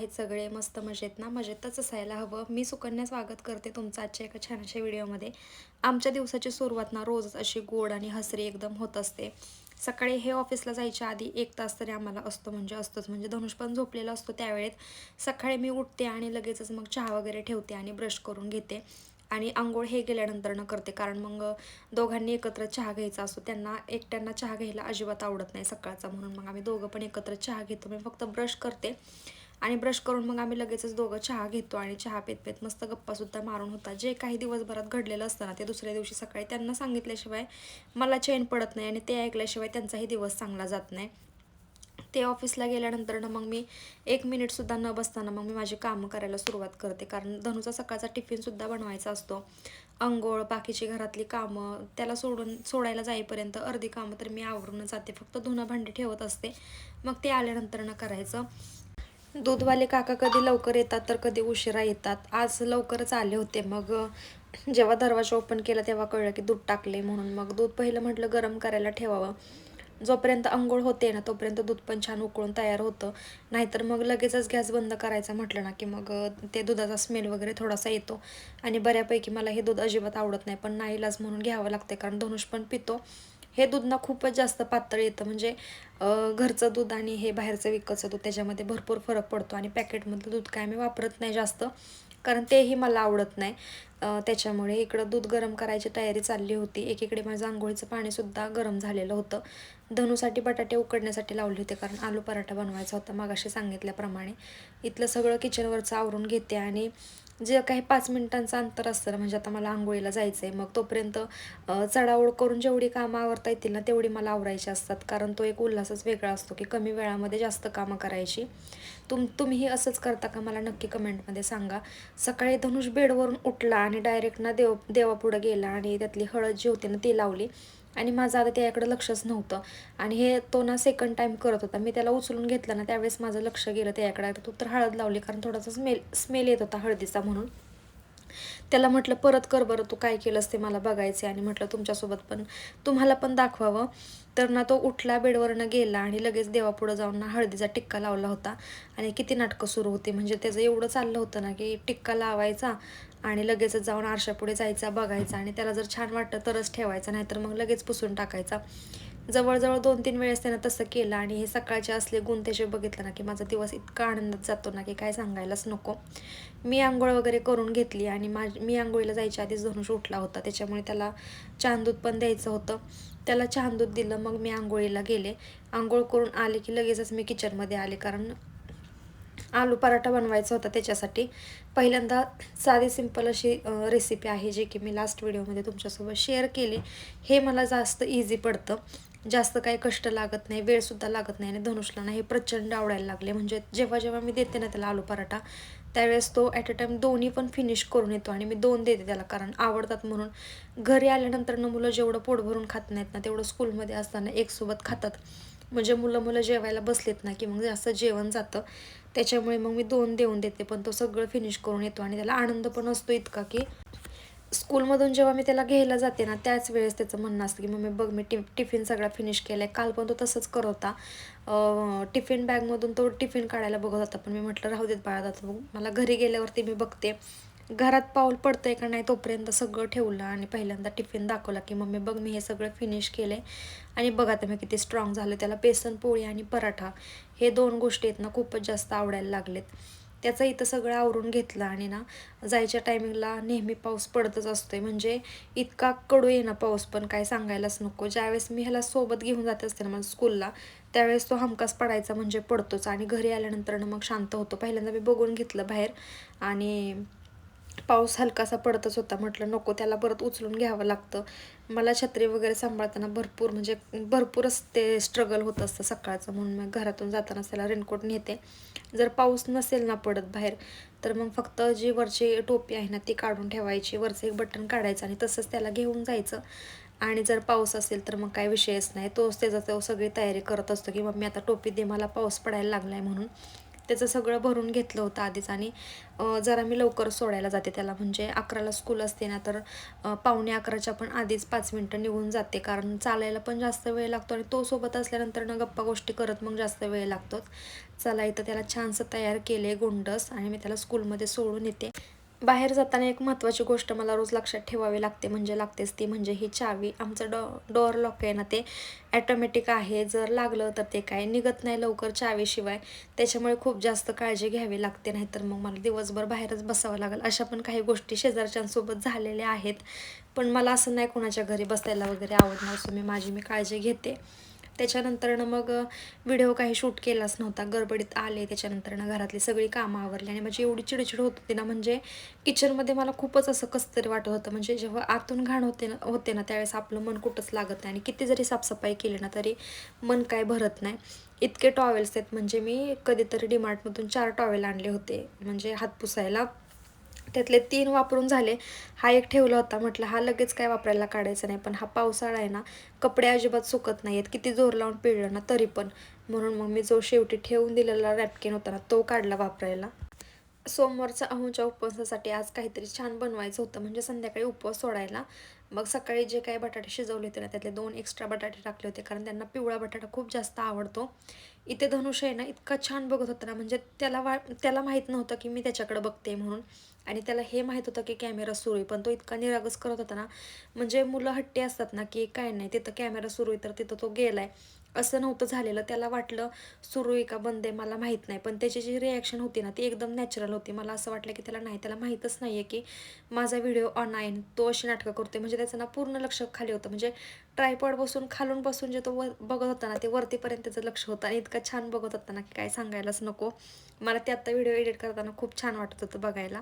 आहेत सगळे मस्त मजेत ना? मजेतच असायला हवं. मी सुकन्या स्वागत करते तुमचं आजच्या एका छानशा व्हिडिओमध्ये. आमच्या दिवसाची सुरुवात ना रोजच अशी गोड आणि हसरी एकदम होत असते. सकाळी हे ऑफिसला जायच्या आधी एक तास तरी आम्हाला असतो म्हणजे असतोच. म्हणजे धनुष पण झोपलेला असतो त्यावेळेत. सकाळी मी उठते आणि लगेचच मग चहा वगैरे ठेवते आणि ब्रश करून घेते. आणि आंघोळ हे गेल्यानंतर न करते. कारण मग दोघांनी एकत्र चहा घ्यायचा असतो. त्यांना एकट्यांना चहा घ्यायला अजिबात आवडत नाही सकाळचा म्हणून. मग आम्ही दोघं पण एकत्र चहा घेतो. मी फक्त ब्रश करते. आणि ब्रश करून मग आम्ही लगेचच दोघं चहा घेतो आणि चहा पेत पेत मस्त गप्पासुद्धा मारून होता. जे काही दिवसभरात घडलेलं असतं ना ते दुसऱ्या दिवशी सकाळी त्यांना सांगितल्याशिवाय मला चैन पडत नाही आणि ते ऐकल्याशिवाय त्यांचाही दिवस चांगला जात नाही. ते ऑफिसला गेल्यानंतर ना मग मी एक मिनिटसुद्धा न बसताना मग मी माझी कामं करायला सुरुवात करते. कारण धनुचा सकाळचा टिफिनसुद्धा बनवायचा असतो. अंघोळ बाकीची घरातली कामं त्याला सोडून सोडायला जाईपर्यंत अर्धी कामं तर मी आवरून जाते. फक्त धुणं भांडी ठेवत असते. मग ते आल्यानंतर ना करायचं. दूधवाले काका कधी लवकर येतात तर कधी उशिरा येतात. आज लवकरच आले होते. मग जेव्हा दरवाजा ओपन केला तेव्हा कळलं की दूध टाकले म्हणून. मग दूध पहिलं म्हटलं गरम करायला ठेवावं. जोपर्यंत अंघोळ होते ना तोपर्यंत दूध पण छान उकळून तयार होतं. नाहीतर मग लगेचच गॅस बंद करायचा म्हटलं ना की मग ते दुधाचा स्मेल वगैरे थोडासा येतो. आणि बऱ्यापैकी मला हे दूध अजिबात आवडत नाही पण नाईलाज म्हणून घ्यावं लागते कारण धनुष पण पितो. हे दूध ना खूपच जास्त पातळ येतं. म्हणजे घरचं दूध आणि हे बाहेरचं विकतचं दूध त्याच्यामध्ये भरपूर फरक पडतो आणि पॅकेटमधलं दूध काय मी वापरत नाही जास्त कारण तेही मला आवडत नाही. त्याच्यामुळे इकडं दूध गरम करायची तयारी चालली होती. एकीकडे माझं आंघोळीचं पाणीसुद्धा गरम झालेलं होतं. धनुसाठी बटाटे उकडण्यासाठी लावले होते कारण आलू पराठा बनवायचा होता मागाशी सांगितल्याप्रमाणे. इथलं सगळं किचनवरचं आवरून घेते आणि जे काही पाच मिनिटांचं अंतर असतं ना म्हणजे आता मला आंघोळीला जायचं आहे मग तोपर्यंत चढाओढ करून जेवढी कामं आवरता येतील ना तेवढी मला आवरायची असतात. कारण तो एक उल्हासच वेगळा असतो की कमी वेळामध्ये जास्त कामं करायची. तुम तुम्हीही असंच करता का? मला नक्की कमेंटमध्ये सांगा. सकाळी धनुष बेडवरून उठला आणि डायरेक्ट ना देव देवापुढं गेला आणि त्यातली हळद जी होती ना ती लावली. आणि माझं आता त्याकडे लक्षच नव्हतं. आणि हे तो ना सेकंड टाईम करत होता. मी त्याला उचलून घेतलं ना त्यावेळेस माझं लक्ष गेलं त्याकडे. तू तर हळद लावली कारण थोडासा स्मेल स्मेल येत होता हळदीचा म्हणून. त्याला म्हटलं परत कर बरं तू काय केलंस ते मला बघायचे आणि म्हटलं तुमच्यासोबत पण तुम्हाला पण दाखवावं. तर ना तो उठला बेडवरनं गेला आणि लगेच देवापुढं जाऊन ना हळदीचा टिक्का लावला होता. आणि किती नाटकं सुरू होती. म्हणजे त्याचं एवढं चाललं होतं ना की टिक्का लावायचा आणि लगेच जाऊन आरशापुढे जायचा बघायचा. आणि त्याला जर छान वाटतं तरच ठेवायचा नाहीतर मग लगेच पुसून टाकायचा. जवळजवळ दोन तीन वेळेस त्यानं तसं केलं आणि हे सकाळचे असले गुण त्याचे बघितलं ना की माझा दिवस इतका आनंदात जातो ना की काय सांगायलाच नको. मी आंघोळ वगैरे करून घेतली आणि माझ मी आंघोळीला जायच्या आधीच धनुष उठला होता. त्याच्यामुळे त्याला छान पण द्यायचं होतं. त्याला छान दूध दिलं मग मी आंघोळीला गेले. आंघोळ करून आले की लगेचच मी किचनमध्ये आले कारण आलू पराठा बनवायचा होता त्याच्यासाठी. पहिल्यांदा साधी सिंपल अशी रेसिपी आहे जी की मी लास्ट व्हिडिओमध्ये तुमच्यासोबत शेअर केली. हे मला जास्त इझी पडतं. जास्त काही कष्ट लागत नाही वेळसुद्धा लागत नाही आणि धनुषला ना हे प्रचंड आवडायला लागले. म्हणजे जेव्हा जेव्हा मी देते ना त्याला आलू पराठा त्यावेळेस तो ॲट अ टाईम दोन्ही पण फिनिश करून येतो आणि मी दोन देते त्याला कारण आवडतात म्हणून. घरी आल्यानंतर ना मुलं जेवढं पोट भरून खात नाहीत ना तेवढं स्कूलमध्ये असताना एकसोबत खातात. म्हणजे मुलं मुलं जेवायला बसलेत ना की मग जास्त जेवण जातं. त्याच्यामुळे मग मी दोन देऊन देते पण तो सगळं फिनिश करून येतो आणि त्याला आनंद पण असतो इतका की स्कूलमधून जेव्हा मी त्याला घ्यायला जाते ना त्याच वेळेस त्याचं म्हणणं असतं की मम्मी बघ मी टि टिफिन सगळा फिनिश केला आहे काल पण तो तसंच करत होता. टिफिन बॅगमधून तो टिफिन काढायला बघत होता. पण मी म्हटलं राहू देत बाळा जातो मला घरी गेल्यावरती मी बघते. घरात पाऊल पडतं आहे का नाही तोपर्यंत सगळं ठेवलं आणि पहिल्यांदा टिफिन दाखवला की मम्मी बघ मी हे सगळं फिनिश केलं आहे आणि बघा आता मी किती स्ट्रॉंग झालं. त्याला बेसन पोळी आणि पराठा हे दोन गोष्टी आहेत ना खूपच जास्त आवडायला लागलेत. त्याचं इथं सगळं आवरून घेतलं आणि ना जायच्या टायमिंगला नेहमी पाऊस पडतच असतो आहे म्हणजे इतका कडू आहे ना पाऊस पण काय सांगायलाच नको. ज्यावेळेस मी ह्याला सोबत घेऊन जात असते ना माझ्या स्कूलला त्यावेळेस तो हमकास पडायचा म्हणजे पडतोच आणि घरी आल्यानंतर ना मग शांत होतो. पहिल्यांदा मी बघून घेतलं बाहेर आणि पाऊस हलकासा पडतच होता. म्हटलं नको त्याला परत उचलून घ्यावं लागतं. मला छत्री वगैरे सांभाळताना भरपूर म्हणजे भरपूरच ते स्ट्रगल होत असतं सकाळचं. म्हणून मग घरातून जाताना त्याला रेनकोट नेते. जर पाऊस नसेल ना पडत बाहेर तर मग फक्त जी वरची टोपी आहे ना ती काढून ठेवायची. वरचं एक बटन काढायचं आणि तसंच त्याला घेऊन जायचं. आणि जर पाऊस असेल तर मग काय विषयच नाही. तोच त्याचा तो सगळी तयारी करत असतो की मग मी आता टोपी दे मला पाऊस पडायला लागला आहे म्हणून. त्याचं सगळं भरून घेतलं होतं आधीच आणि जरा मी लवकर सोडायला जाते त्याला. म्हणजे अकराला स्कूल असते ना तर पावणे अकराच्या पण आधीच पाच मिनटं निघून जाते. कारण चालायला पण जास्त वेळ लागतो आणि तो सोबत असल्यानंतर ना गप्पा गोष्टी करत मग जास्त वेळ लागतोच. चला इथं त्याला छानसं तयार केले गोंडस आणि मी त्याला स्कूलमध्ये सोडून येते. बाहेर जाताना एक महत्त्वाची गोष्ट मला रोज लक्षात ठेवावी लागते म्हणजे लागतेच ती म्हणजे ही चावी. आमचं डॉ डोअर लॉक आहे ना ते ॲटोमॅटिक आहे. जर लागलं तर ते काय? निघत नाही लवकर चावीशिवाय. त्याच्यामुळे खूप जास्त काळजी घ्यावी लागते नाहीतर मग मला दिवसभर बाहेरच बसावं लागेल. अशा पण काही गोष्टी शेजारच्यांसोबत झालेल्या आहेत. पण मला असं नाही कोणाच्या घरी बसायला वगैरे आवडणार असं मी माझी मी काळजी घेते. त्याच्यानंतरनं मग व्हिडिओ काही शूट केलाच नव्हता. गडबडीत आले त्याच्यानंतरनं घरातली सगळी कामं आवरली आणि माझी एवढी चिडचिड होत होती ना म्हणजे किचनमध्ये मला खूपच असं कसतरी वाटत होतं. म्हणजे जेव्हा आतून घाण होते ना होते ना त्यावेळेस आपलं मन कुठंच लागत नाही आणि किती जरी साफसफाई केली ना तरी मन काय भरत नाही. इतके टॉवेल्स आहेत. म्हणजे मी कधीतरी डिमार्टमधून चार टॉवेल आणले होते. म्हणजे हात पुसायला त्यातले तीन वापरून झाले. हा एक ठेवला होता. म्हटलं हा लगेच काय वापरायला काढायचा नाही. पण हा पावसाळा आहे ना कपडे अजिबात सुकत नाही आहेत किती जोर लावून पिळलं ना तरी पण. म्हणून मग मी जो शेवटी ठेवून दिलेला रॅपकिन होता ना तो काढला वापरायला. सोमवारचा अहोच्या उपवासासाठी आज काहीतरी छान बनवायचं होतं. म्हणजे संध्याकाळी उपवास सोडायला. मग सकाळी जे काही बटाटे शिजवले होते ना त्यातले दोन एक्स्ट्रा बटाटे टाकले होते. कारण त्यांना पिवळा बटाटा खूप जास्त आवडतो. इथे धनुष आहे ना इतका छान बघत होता ना. म्हणजे त्याला वा त्याला माहीत नव्हतं की मी त्याच्याकडे बघते म्हणून. आणि त्याला हे माहीत होतं की कॅमेरा सुरू आहे. पण तो इतका निरागस करत होता ना. म्हणजे मुलं हट्टी असतात ना की काय नाही तिथं कॅमेरा सुरू आहे तर तिथं तो गेला आहे असं नव्हतं झालेलं. त्याला वाटलं सुरू आहे का? बंद आहे? मला माहीत नाही. पण त्याची जी रिॲक्शन होती ना ती एकदम नॅचरल होती. मला असं वाटलं की त्याला नाही त्याला माहीतच नाही आहे की माझा व्हिडिओ ऑन आहे तो अशी नाटकं करते म्हणजे त्याचं ना पूर्ण लक्ष खाली होतं. म्हणजे ट्रायपॉड बसून खालून बसून जे तो वर बघत होता ना ते वरतीपर्यंत त्याचं लक्ष होतं. आणि इतकं छान बघत होता ना की काय सांगायलाच नको. मला ते आत्ता व्हिडिओ एडिट करताना खूप छान वाटत होतं बघायला.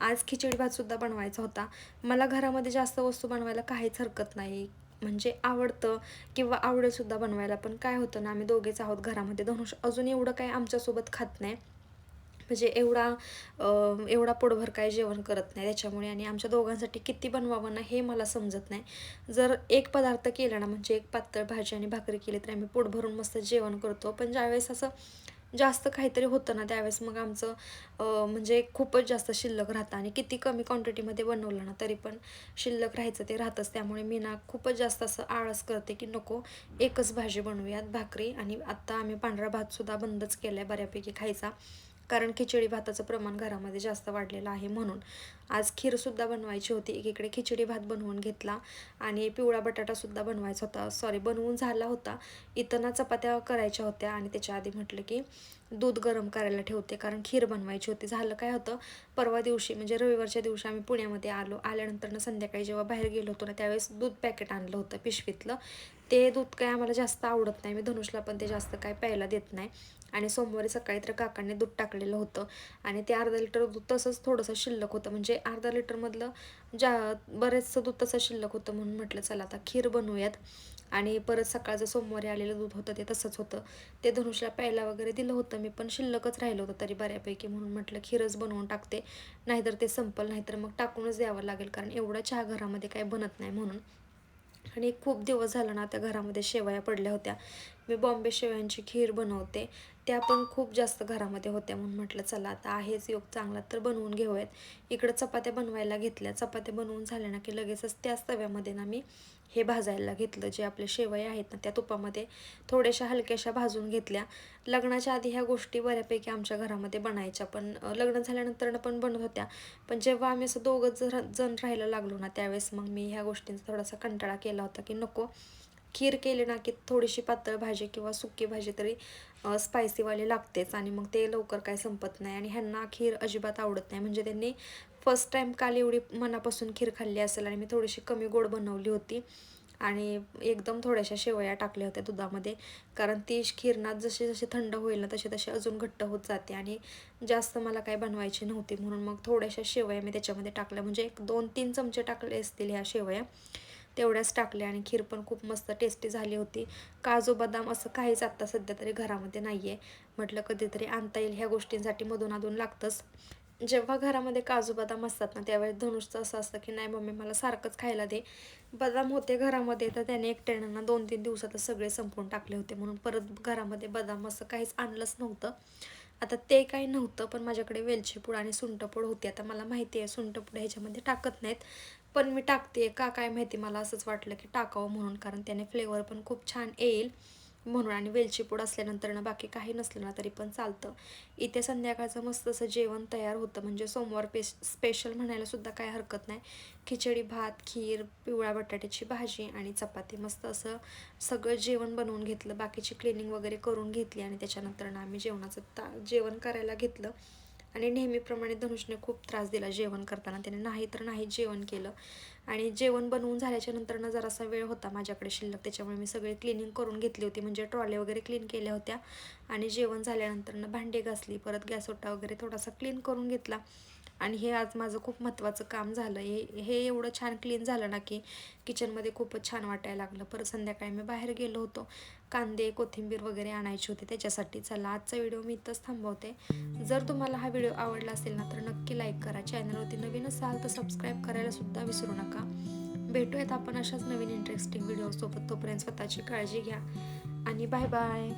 आज खिचडी भातसुद्धा बनवायचा होता. मला घरामध्ये जास्त वस्तू बनवायला काहीच हरकत नाही. म्हणजे आवडतं किंवा आवडेलसुद्धा बनवायला. पण काय होतं ना आम्ही दोघेच आहोत घरामध्ये. धनुष अजून एवढं काय आमच्यासोबत खात नाही. म्हणजे एवढा एवढा पोटभर काय जेवण करत नाही त्याच्यामुळे आणि आमच्या दोघांसाठी किती बनवावं ना हे मला समजत नाही. जर एक पदार्थ केला ना म्हणजे एक पातळ भाजी आणि भाकरी केली तर आम्ही पोट भरून मस्त जेवण करतो. पण ज्यावेळेस असं जास्त काहीतरी होतं ना त्यावेळेस. मग आमचं म्हणजे खूपच जास्त शिल्लक राहतं आणि किती कमी क्वांटिटीमध्ये बनवलं ना तरी पण शिल्लक राहायचं ते राहतंच. त्यामुळे मी ना खूपच जास्त असं आळस करते की नको एकच भाजी बनवूयात भाकरी आणि आत्ता आम्ही पांढरा भातसुद्धा बंदच केला आहे बऱ्यापैकी खायचा. कारण खिचडी भाताचं प्रमाण घरामध्ये जास्त वाढलेलं आहे म्हणून. आज खीरसुद्धा बनवायची होती. एकीकडे खिचडी भात बनवून घेतला आणि पिवळा बटाटासुद्धा बनवायचा होता. सॉरी बनवून झाला होता. इथं ना चपात्या करायच्या होत्या आणि त्याच्या आधी म्हटलं की दूध गरम करायला ठेवते कारण खीर बनवायची होती. झालं काय होतं? परवा दिवशी म्हणजे रविवारच्या दिवशी आम्ही पुण्यामध्ये आलो. आल्यानंतरनं संध्याकाळी जेव्हा बाहेर गेलो होतो ना त्यावेळेस दूध पॅकेट आणलं होतं पिशवीतलं. ते दूध काय आम्हाला जास्त आवडत नाही. मी धनुषला पण ते जास्त काय प्यायला देत नाही. आणि सोमवारी सकाळी तर काकांनी दूध टाकलेलं होतं. आणि ते अर्धा लिटर दूध तसंच थोडंसं शिल्लक होतं. म्हणजे अर्धा लिटरमधलं ज्या बरेचसं दूध तसं शिल्लक होतं म्हणून म्हटलं चला आता खीर बनवूयात. आणि परत सकाळचं सोमवारी आलेलं दूध होतं ते तसंच होतं. ते धनुषला प्यायला वगैरे दिलं होतं. मी पण शिल्लकच राहिलं होतं तरी बऱ्यापैकी म्हणून म्हटलं खीरच बनवून टाकते. नाहीतर ते संपल नाहीतर मग टाकूनच द्यावं लागेल. कारण एवढा चहा घरामध्ये काही बनत नाही म्हणून. आणि खूप दिवस झालं ना त्या घरामध्ये शेवया पडल्या होत्या. मी बॉम्बे शेवयांची खीर बनवते. त्या पण खूप जास्त घरामध्ये होत्या म्हणून म्हटलं चला आता आहेच योग चांगला तर बनवून घेऊयात. इकडं चपात्या बनवायला घेतल्या. चपात्या बनवून झाल्या ना की लगेचच त्याच तव्यामध्ये ना मी हे भाजायला घेतलं जे आपले शेवया आहेत ना त्या तुपामध्ये थोड्याशा हलक्याशा भाजून घेतल्या. लग्नाच्या आधी ह्या गोष्टी बऱ्यापैकी आमच्या घरामध्ये बनायच्या पण लग्न झाल्यानंतर पण बनत होत्या. पण जेव्हा आम्ही असं दोघं जर जण राहायला लागलो ना त्यावेळेस मग मी ह्या गोष्टींचा थोडासा कंटाळा केला होता की नको. खीर केली ना की थोडीशी पातळ भाजी किंवा सुकी भाजी तरी स्पायसीवाली लागतेच आणि मग ते लवकर काय संपत नाही आणि ह्यांना खीर अजिबात आवडत नाही. म्हणजे त्यांनी फर्स्ट टाईम काल एवढी मनापासून खीर खाल्ली असेल आणि मी थोडीशी कमी गोड बनवली होती. आणि एकदम थोड्याशा शेवया टाकल्या होत्या दुधामध्ये. कारण ती खीरनात जशी जशी थंड होईल ना तशी तशी अजून घट्ट होत जाते आणि जास्त मला काय बनवायची नव्हती. म्हणून मग थोड्याशा शेवया मी त्याच्यामध्ये टाकल्या. म्हणजे एक दोन तीन चमचे टाकले असतील ह्या शेवया. तेवढ्याच टाकल्या आणि खीर पण खूप मस्त टेस्टी झाली होती. काजू बदाम असं काहीच आत्ता सध्या तरी घरामध्ये नाही आहे म्हटलं कधीतरी आणता येईल ह्या गोष्टींसाठी मधून अधून लागतंच. जेव्हा घरामध्ये काजू बदाम असतात ना त्यावेळेस धनुषचं असं असतं की नाही मम्मी मला सारखंच खायला दे. बदाम होते घरामध्ये तर त्याने एकट्यानं दोन तीन दिवसातच सगळे संपवून टाकले होते. म्हणून परत घरामध्ये बदाम असं काहीच आणलंच नव्हतं. आता ते काही नव्हतं पण माझ्याकडे वेलचीपूड आणि सुंटपूड होती. आता मला माहिती आहे सुंटपूड ह्याच्यामध्ये टाकत नाहीत. पण मी टाकते. का काय माहिती? मला असंच वाटलं की टाकावं म्हणून कारण त्याने फ्लेवर पण खूप छान येईल. म्हणून आणि वेलची पूड असल्यानंतर ना बाकी काही नसलं ना तरी पण चालतं. इथे संध्याकाळचं मस्त असं जेवण तयार होतं. म्हणजे सोमवार पेश स्पेशल म्हणायला सुद्धा काय हरकत नाही. खिचडी भात खीर पिवळ्या बटाट्याची भाजी आणि चपाती. मस्त असं सगळं जेवण बनवून घेतलं. बाकीची क्लिनिंग वगैरे करून घेतली आणि त्याच्यानंतर ना आम्ही जेवणाचं ता जेवण करायला घेतलं. आणि नेहमीप्रमाणे धनुषने खूप त्रास दिला जेवण करताना. त्याने नाही तर नाही जेवण केलं. आणि जेवण बनवून झाल्याच्यानंतर ना जरासा वेळ होता माझ्याकडे शिल्लक. त्याच्यामुळे मी सगळे क्लिनिंग करून घेतली होती. म्हणजे ट्रॉले वगैरे क्लीन केल्या होत्या. आणि जेवण झाल्यानंतर ना भांडे घासली. परत गॅस ओटा वगैरे थोडासा क्लीन करून घेतला. आणि हे आज माझं खूप महत्त्वाचं काम झालं. हे हे एवढं छान क्लीन झालं ना की किचनमध्ये खूपच छान वाटायला लागलं. परत संध्याकाळी मी बाहेर गेलो होतो. कांदे कोथिंबीर वगैरे आणायची होती. त्याच्यासाठी चला आजचा व्हिडिओ मी इथंच थांबवते. जर तुम्हाला हा व्हिडिओ आवडला असेल ना तर नक्की लाईक करा. चॅनलवरती नवीन असाल तर सबस्क्राईब करायला सुद्धा विसरू नका. भेटूयात आपण अशाच नवीन इंटरेस्टिंग व्हिडिओसोबत तोपर्यंत स्वतःची काळजी घ्या. आणि बाय बाय